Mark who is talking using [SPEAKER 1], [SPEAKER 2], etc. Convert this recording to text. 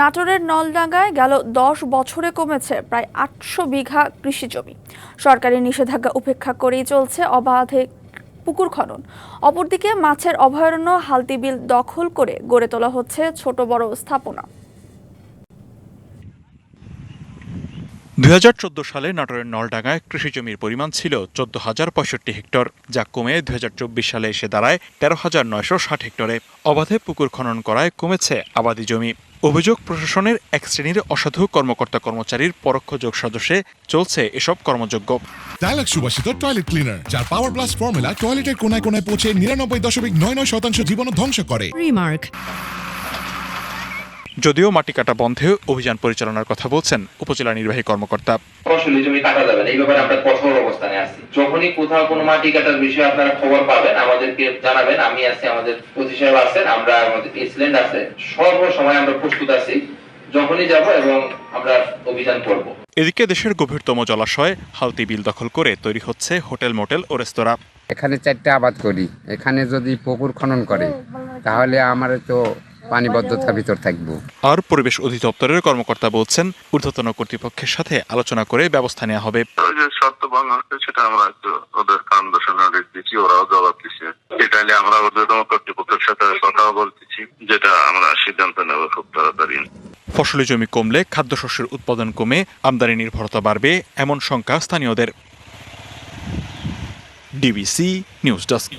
[SPEAKER 1] নাটোরের নলডাঙ্গায় গেল দশ বছরে কমেছে প্রায় আটশো বিঘা কৃষি জমি। সরকারি নিষেধাজ্ঞা উপেক্ষা করেই চলছে অবাধে পুকুর খনন। অপরদিকে মাছের অভয়ারণ্য হালদিবিল দখল করে গড়ে তোলা হচ্ছে ছোট বড় স্থাপনা।
[SPEAKER 2] দু হাজার চোদ্দ সালে নাটোরের নলডাঙ্গায় কৃষি জমির পরিমাণ ছিল চোদ্দ হাজার পঁয়ষট্টি হেক্টর, যা কমে দুই হাজার চব্বিশ সালে এসে দাঁড়ায় তেরো হাজার নয়শো ষাট হেক্টরে। অবাধে পুকুর খনন করায় কমেছে আবাদি জমি। অভিযোগ প্রশাসনের এক শ্রেণির অসাধু কর্মকর্তা কর্মচারীর পরোক্ষ যোগ সদস্যে চলছে এসব কর্মযোগ্য
[SPEAKER 3] ডায়ালগ সুবাসিত টয়লেট ক্লিনার যার পাওয়ার প্লাস ফর্মুলা টয়লেটের কোনায় কোনায় পৌঁছে নিরানব্বই দশমিক নয় নয় শতাংশ জীবন ধ্বংস করে
[SPEAKER 4] Remark.
[SPEAKER 2] যদিও মাটি কাটা বন্ধে অভিযান পরিচালনার কথা বলছেন উপজেলা নির্বাহী কর্মকর্তা।
[SPEAKER 5] ফসলি জমি কাটা যাবে না এই ব্যাপারে আমরা কঠোর অবস্থানে আছি। যখনই কোথাও কোনো মাটি কাটার বিষয়ে আপনারা খবর পাবেন আমাদেরকে জানাবেন আমি আছি আমাদের পঁচিশ সাহেব আছেন আমরা আমাদের এক্সিলেন্ট আছে সর্ব সময় আমরা প্রস্তুত আছি যখনই যাব এবং আমরা অভিযান করব।
[SPEAKER 2] এদিকে দেশের গভীরতম জলাশয় হালতি বিল দখল করে তৈরি হচ্ছে হোটেল মোটেল ও রেস্তোরাঁ।
[SPEAKER 6] এখানে চারটে আবাদ করি এখানে যদি পুকুর খনন করে তাহলে আমার তো পানিবদ্ধতা ভিতর থাকব।
[SPEAKER 2] আর পরিবেশ অধিদপ্তরের কর্মকর্তা বলছেন ঊর্ধ্বতন কর্তৃপক্ষের সাথে আলোচনা করে ব্যবস্থা নেওয়া হবে।
[SPEAKER 7] শর্ত ভঙ্গ হচ্ছে সেটা আমরা ওদের কান দর্শনে দিচ্ছি ওরাও জবাব দিচ্ছে। এটা নিয়ে আমরা ঊর্ধ্বতম কর্তৃপক্ষের সাথে কথাও বলতেছি যেটা আমরা সিদ্ধান্ত নেব খুব তাড়াতাড়ি।
[SPEAKER 2] ফসলি জমি কমলে খাদ্যশস্যের উৎপাদন কমে আমদানি নির্ভরতা বাড়বে এমন শঙ্কা স্থানীয়দের। DBC news desk.